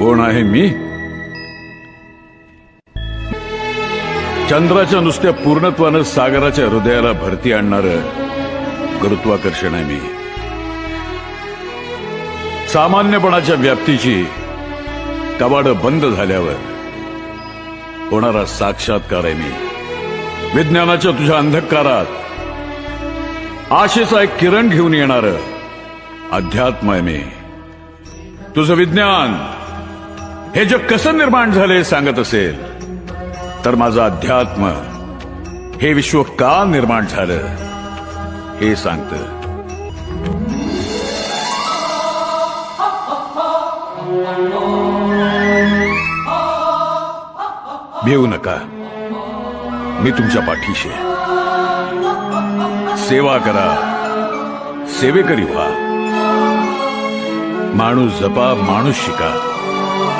कोण आहे मी? चंद्राच्या नुसत्या पूर्णत्वानं सागराच्या हृदयाला भरती आणणार गुरुत्वाकर्षण आहे मी. सामान्यपणाच्या व्याप्तीची कवाड बंद झाल्यावर होणारा साक्षात्कार आहे मी. विज्ञानाच्या तुझ्या अंधकारात आशेचा एक किरण घेऊन येणार अध्यात्म आहे मी. तुझं विज्ञान हे जग कसं निर्माण झाले सांगत असेल तर माझं अध्यात्म हे विश्व का निर्माण झालं हे सांगतं. घेऊ नका. मी तुमच्या पाठीशी सेवा करा. सेवेकरी व्हा. माणूस जपा माणूस शिका.